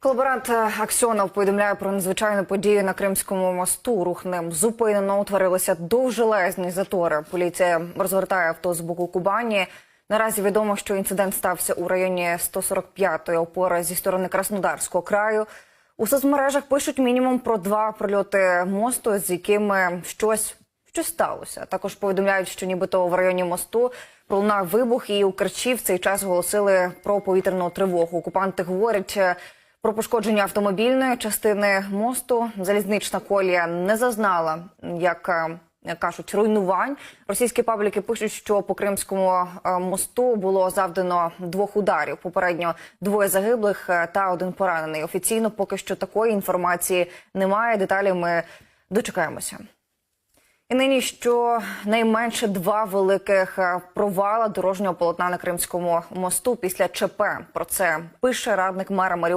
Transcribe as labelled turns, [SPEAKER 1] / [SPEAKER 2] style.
[SPEAKER 1] Колаборант Аксьонов повідомляє про надзвичайну подію на Кримському мосту. Рух ним зупинено, утворилися довжелезні затори. Поліція розвертає авто з боку Кубані. Наразі відомо, що інцидент стався у районі 145-ї опори зі сторони Краснодарського краю. У соцмережах пишуть мінімум про два прольоти мосту, з якими щось щось сталося. Також повідомляють, що нібито в районі мосту пролунав вибух, і у Керчі в цей час оголосили про повітряну тривогу. Окупанти говорять е, про пошкодження автомобільної частини мосту. Залізнична колія не зазнала, як е, кажуть, руйнувань. Російські пабліки пишуть, що по Кримському е, мосту було завдано двох ударів. Попередньо двоє загиблих е, та один поранений. Офіційно поки що такої інформації немає. Деталі ми дочекаємося. І нині що найменше два великих провала дорожнього полотна на Кримському мосту після ЧП. Про це пише радник мера Маріуполя